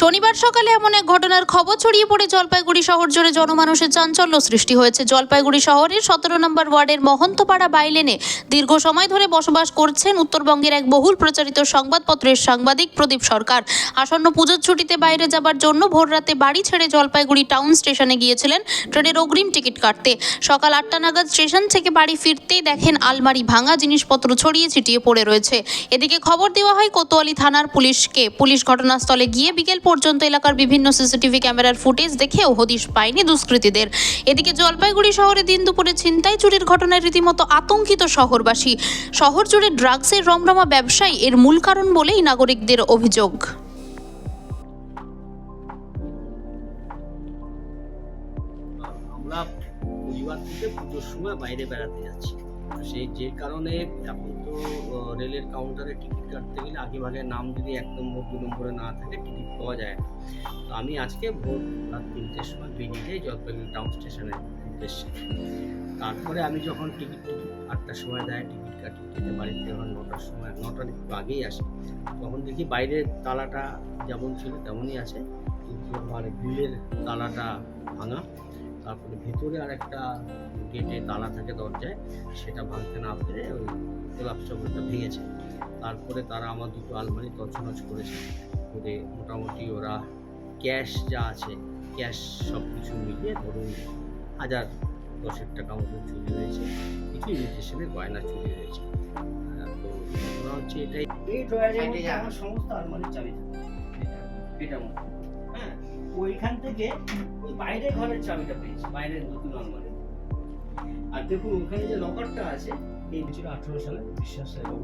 শনিবার সকালে এমন এক ঘটনার খবর ছড়িয়ে পড়ে জলপাইগুড়ি শহর জুড়ে জনমানুষের চাঞ্চল্য সৃষ্টি হয়েছে। জলপাইগুড়ি শহরের সতেরো নম্বর ওয়ার্ডের মহন্তপাড়া বাইলেনে দীর্ঘ সময় ধরে বসবাস করছেন উত্তরবঙ্গের এক বহুল প্রচারিত সংবাদপত্রের সাংবাদিক প্রদীপ সরকার। আসন্ন পুজোর ছুটিতে বাইরে যাবার জন্য ভোররাতে বাড়ি ছেড়ে জলপাইগুড়ি টাউন স্টেশনে গিয়েছিলেন ট্রেনের অগ্রিম টিকিট কাটতে। সকাল আটটা নাগাদ স্টেশন থেকে বাড়ি ফিরতেই দেখেন আলমারি ভাঙা জিনিসপত্র ছড়িয়ে ছিটিয়ে পড়ে রয়েছে। এদিকে খবর দেওয়া হয় কোতোয়ালি থানার পুলিশকে। পুলিশ ঘটনাস্থলে গিয়ে বিকেল পর্যন্ত এলাকার বিভিন্ন সিসিটিভি ক্যামেরার ফুটেজ দেখেও হদিশ পায়নি দুষ্কৃতীদের। এদিকে জলপাইগুড়ি শহরে দিন দুপুরে ছিনতাই চুরির ঘটনায় রীতিমতো আতঙ্কিত শহরবাসী। শহর জুড়ে ড্রাগসের রমরমা ব্যবসায়ী এর মূল কারণ বলেই নাগরিকদের অভিযোগ। আমরা পরিবার থেকে পুজোর সময় বাইরে বেড়াতে যাচ্ছি। সেই যে কারণে এখন তো রেলের কাউন্টারে টিকিট কাটতে গেলে আগে ভাগে নাম যদি এক নম্বর, দু নম্বরে না থাকে টিকিট পাওয়া যায় না। তো আমি আজকে ভোর রাত তিনটের সময় বেরিয়ে যাই জলপাইগুড়ি টাউন স্টেশনের উদ্দেশ্যে। তারপরে আমি যখন টিকিট টিকিট আটটার সময় দেয় টিকিট কাটি কেটে বাড়িতে যখন নটার সময়, নটার একটু আগেই আসে, তখন দেখি বাইরের তালাটা যেমন ছিল তেমনই আছে, কিন্তু আমার গ্রিলের তালাটা ভাঙা। তারপরে ভেতরে আর একটা গেটে তালা থাকে দরজায় সেটা ভাঙতে না পেরে ওই গোলাপ চক্রটা ভেঙেছে। তারপরে তারা আমার দুটো আলমারি তছনছ করেছে। করে মোটামুটি ওরা ক্যাশ যা আছে ক্যাশ সব কিছু মিলিয়ে ধরুন হাজার দশেক টাকা মতো চুরি হয়েছে। কিছু ইমিটেশনের গয়না চুরি হয়েছে। তো ঘটনা হচ্ছে এটাই এই ড্রয়ারের মধ্যে আমার সমস্ত আলমারির চাবি। এটা- হ্যাঁ ওইখান থেকে ওই বাইরের ঘরের চাবিটা পেয়েছি, বাইরের নতুন আলমারি আর দেখুন, ওখানে যে লকারটা আছে, এই বছর আঠেরো সালে বিশ্বাস এবং